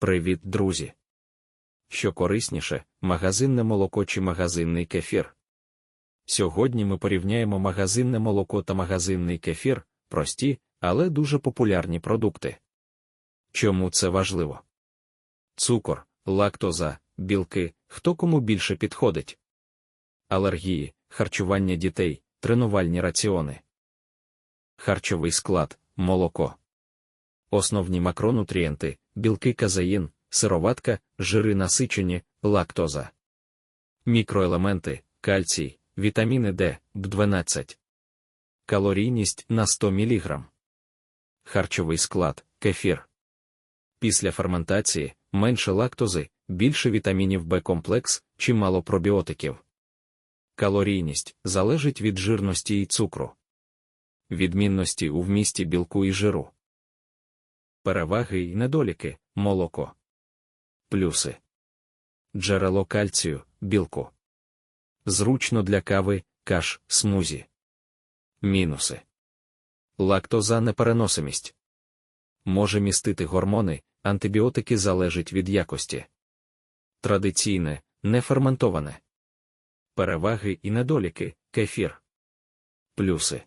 Привіт, друзі! Що корисніше, магазинне молоко чи магазинний кефір? Сьогодні ми порівняємо магазинне молоко та магазинний кефір, прості, але дуже популярні продукти. Чому це важливо? Цукор, лактоза, білки, хто кому більше підходить, алергії, харчування дітей, тренувальні раціони, харчовий склад, молоко, основні макронутрієнти, білки казеїн, сироватка, жири насичені, лактоза, мікроелементи, кальцій, вітаміни Д, Б12, калорійність на 100 мг, харчовий склад, кефір. Після ферментації менше лактози, більше вітамінів Б комплекс, чимало пробіотиків. Калорійність залежить від жирності і цукру, відмінності у вмісті білку і жиру. Переваги і недоліки молоко. Плюси. Джерело кальцію, білку. Зручно для кави, каш, смузі. Мінуси. Лактоза непереносимість. Може містити гормони, антибіотики залежать від якості. Традиційне, неферментоване. Переваги і недоліки, кефір. Плюси.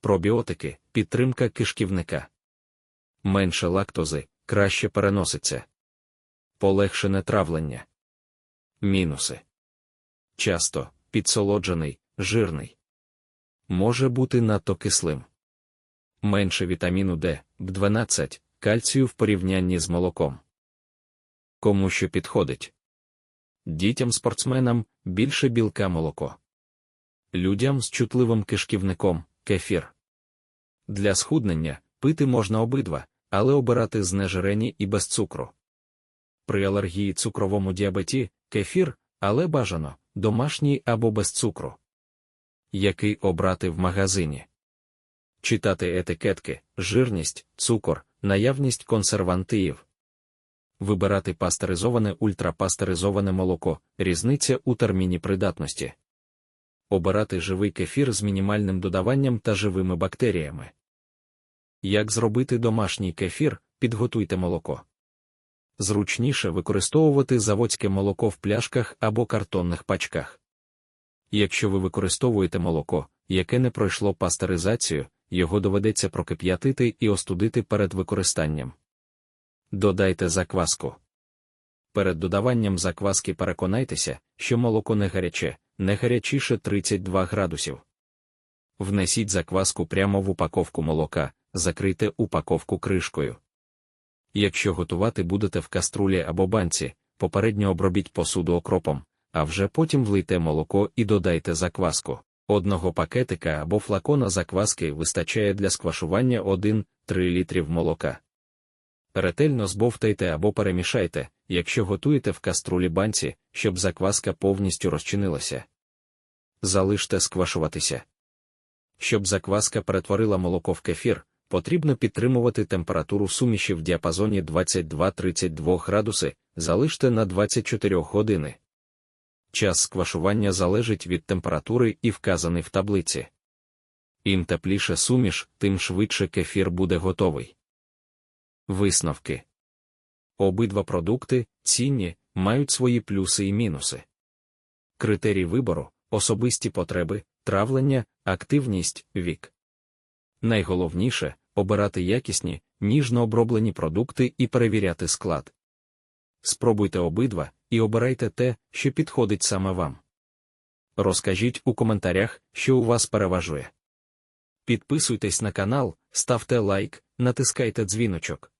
Пробіотики, підтримка кишківника. Менше лактози, краще переноситься. Полегшене травлення. Мінуси. Часто підсолоджений, жирний. Може бути надто кислим. Менше вітаміну Д, Б12, кальцію в порівнянні з молоком. Кому що підходить. Дітям-спортсменам більше білка молоко. Людям з чутливим кишківником кефір. Для схуднення пити можна обидва, але обирати знежирені і без цукру. При алергії цукровому діабеті кефір, але бажано домашній або без цукру. Який обрати в магазині? Читати етикетки, жирність, цукор, наявність консервантиїв. Вибирати пастеризоване ультрапастеризоване молоко, різниця у терміні придатності. Обирати живий кефір з мінімальним додаванням та живими бактеріями. Як зробити домашній кефір, підготуйте молоко. Зручніше використовувати заводське молоко в пляшках або картонних пачках. Якщо ви використовуєте молоко, яке не пройшло пастеризацію, його доведеться прокип'ятити і остудити перед використанням. Додайте закваску. Перед додаванням закваски переконайтеся, що молоко не гаряче, не гарячіше 32 градусів. Внесіть закваску прямо в упаковку молока, закрийте упаковку кришкою. Якщо готувати будете в каструлі або банці, попередньо обробіть посуду окропом, а вже потім влийте молоко і додайте закваску. Одного пакетика або флакона закваски вистачає для сквашування 1-3 літрів молока. Ретельно збовтайте або перемішайте, якщо готуєте в каструлі банці, щоб закваска повністю розчинилася. Залиште сквашуватися. Щоб закваска перетворила молоко в кефір, потрібно підтримувати температуру суміші в діапазоні 22-32 градуси, залиште на 24 години. Час сквашування залежить від температури і вказаний в таблиці. Ім тепліше суміш, тим швидше кефір буде готовий. Висновки обидва продукти, цінні, мають свої плюси і мінуси. Критерій вибору, особисті потреби, травлення, активність, вік. Найголовніше обирати якісні, ніжно оброблені продукти і перевіряти склад. Спробуйте обидва і обирайте те, що підходить саме вам. Розкажіть у коментарях, що у вас переважує. Підписуйтесь на канал, ставте лайк, натискайте дзвіночок.